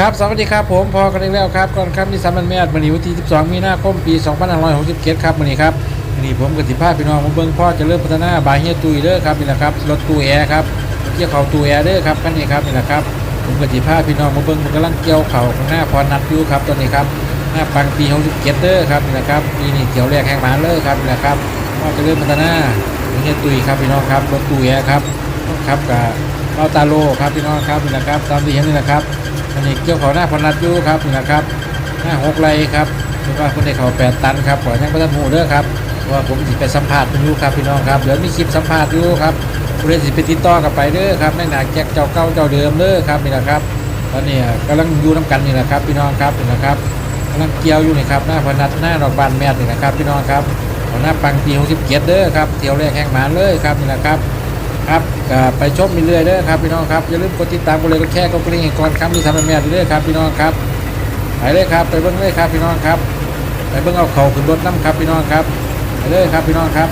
ครับ สวัสดีครับ ผมพอกันอีกแล้วครับก่อนครับนิสสันมันแม่วันนี้วันที่ 12 มีนาคม ปี 2567 ครับวันนี้ครับวันนี้ผมกับสิภาพพี่น้องมาเบิ่งพ่อจะเริ่มพัฒนาบายเฮียตุยเด้อครับนี่แหละครับ รถตู้แอร์ครับเกี่ยวเขาตู้แอร์เด้อครับคันนี้ครับนี่แหละครับ ผมกับสิภาพพี่น้องมาเบิ่งมันกำลังเกี่ยวเข่าข้างหน้าพอนัดอยู่ครับตอนนี้ครับ หน้าปังปี67เด้อครับนี่แหละครับปีนี้เกี่ยวแรกแห่งมาเลยครับนี่แหละครับพ่อจะเริ่มพัฒนาเฮียตุยครับพี่น้องครับ รถตู้แอร์ครับครับกับ เราตาโลครับพี่น้องครับนี่แหละครับตามที่เห็นนี่แหละครับอันนี้เกี่ยวเขาหน้าพนัดอยู่ครับนี่นะครับหน้าหกไรครับคือว่าคนได้เขาแปดตันครับขอยังประทันหูเด้อครับว่าผมสิไปสัมภาษณ์คุณยูครับพี่น้องครับเดี๋ยวมีคลิปสัมภาษณ์ยูครับคุณได้สิไปติดต่อกับไปเด้อครับในหนาแจ็คเจ้าเก่าเจ้าเดิมเด้อครับนี่นะครับตอนนี้กำลังยูน้ำกันนี่แหละครับ พี่น้องครับนี่นะครับกำลังเกี่ยวอยู่นี่ครับหน้าพนัดหน้าดอกบานแมทนี่นะครับ พี่น้องครับหน้าปังปีหกสิบเจ็ดเด้อครับเที่ยวแรกแห่งหมาเลยครับนี่นะครับ ครับก็ไปชมมีเรื่อยเด้อครับพี่น้องครับอย่าลืมกดติดตามกดเลยกดแชร์กดกระดิ่งก่อนครับมีทำแม่เรื่อครับพี่น้องครับไปเลยครับ ไปเบิ้งเลยครับพี่น้องครับไปเบิ้งเอาเข่าขึ้นรถน้ำครับพี่น้องครับไปเลยครับพี่น้องครับ